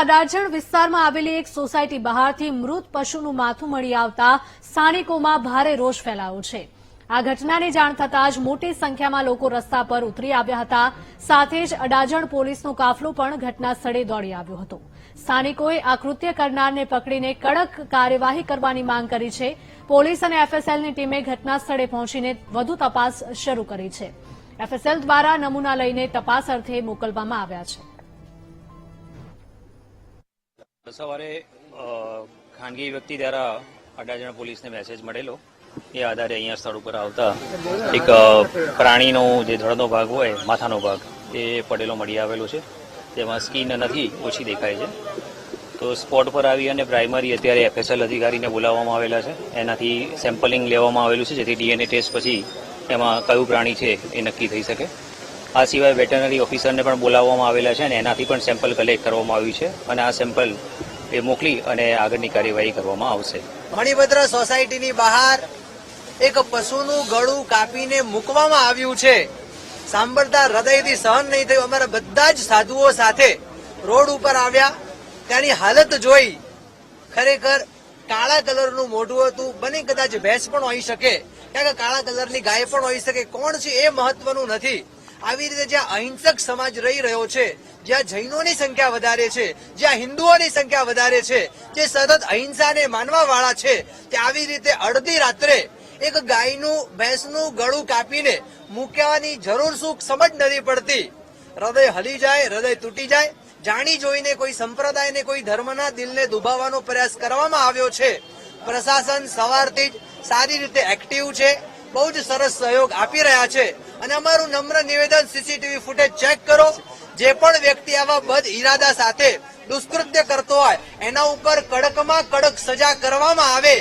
અડાજણ વિસ્તારમાં આવેલી એક સોસાયટી બહારથી મૃત પશુનું માથું મળી આવતા સ્થાનિકોમાં ભારે રોષ ફેલાયો છે. આ ઘટનાની જાણ થતાં જ મોટી સંખ્યામાં લોકો રસ્તા પર ઉતરી આવ્યા હતા. સાથે જ અડાજણ પોલીસનો કાફલો પણ ઘટના સ્થળે દોડી આવ્યો હતો. સ્થાનિકોએ આ કૃત્ય કરનારને પકડીને કડક કાર્યવાહી કરવાની માંગ કરી છે. પોલીસ અને એફએસએલની ટીમે ઘટના સ્થળે પહોંચીને વધુ તપાસ શરૂ કરી છે. એફએસએલ દ્વારા નમૂના લઈને તપાસ અર્થે મોકલવામાં આવ્યા છે. સવારે ખાનગી વ્યક્તિ દ્વારા અડાજણ પોલીસને મેસેજ મળેલો એ આધારે અહીંયા સ્થળ ઉપર આવતા એક પ્રાણીનો જે ધડનો ભાગ હોય, માથાનો ભાગ, એ પડેલો મળી આવેલો છે. તેમાં સ્કીન નથી, ઓછી દેખાય છે. તો સ્પોટ પર આવી અને પ્રાઇમરી અત્યારે એફએસએલ અધિકારીને બોલાવવામાં આવેલા છે. એનાથી સેમ્પલિંગ લેવામાં આવેલું છે, જેથી ડીએનએ ટેસ્ટ પછી એમાં કયું પ્રાણી છે એ નક્કી થઈ શકે. આ સિવાય વેટરનરી ઓફિસરને પણ બોલાવવામાં આવેલા છે અને એનાથી પણ સેમ્પલ કલેક્ટ કરવામાં આવ્યું છે અને આ સેમ્પલ એ મોકલી અને આગળની કાર્યવાહી કરવામાં આવશે. મણિભદ્ર સોસાયટીની બહાર એક પશુનું ગળું કાપીને મૂકવામાં આવ્યું છે. સાંભળતા હૃદયથી સહન નહીં થયું. અમારા બધા જ સાધુઓ સાથે રોડ ઉપર આવ્યા. ત્યાંની હાલત જોઈ. ખરેખર કાળા કલરનું મોઢું હતું. બને કદાચ ભેંસ પણ હોઈ શકે. કારણ કે કાળા કલરની ગાય પણ હોઈ શકે. કોણ છે એ મહત્વનું નથી. આવી રીતે જ્યાં અહિંસક સમાજ રહી રહ્યો છે, જ્યાં જૈનોની સંખ્યા વધારે છે, જ્યાં હિન્દુઓની સંખ્યા વધારે છે, જે સતત અહિંસાને માનવા વાળા છે તે આવી રીતે અડધી રાત્રે એક ગાયનું, ભેંસનું ગળું કાપીને મૂકવાની જરૂર શું સમજ નથી પડતી. હૃદય હલી જાય, હૃદય તૂટી જાય. જાણી જોઈને કોઈ સંપ્રદાયને, કોઈ ધર્મના દિલને દુભાવવાનો પ્રયાસ કરવામાં આવ્યો છે. પ્રશાસન સવારથી જ સારી રીતે એક્ટિવ છે. બહુ જ સરસ સહયોગ આપી રહ્યા છે. અને અમારું નમ્ર નિવેદન સીસીટીવી ફૂટેજ ચેક કરો. જે પણ વ્યક્તિ આવા બદ ઈરાદા સાથે દુષ્કૃત્ય કરતો હોય, એના ઉપર કડકમાં કડક સજા કરવામાં આવે.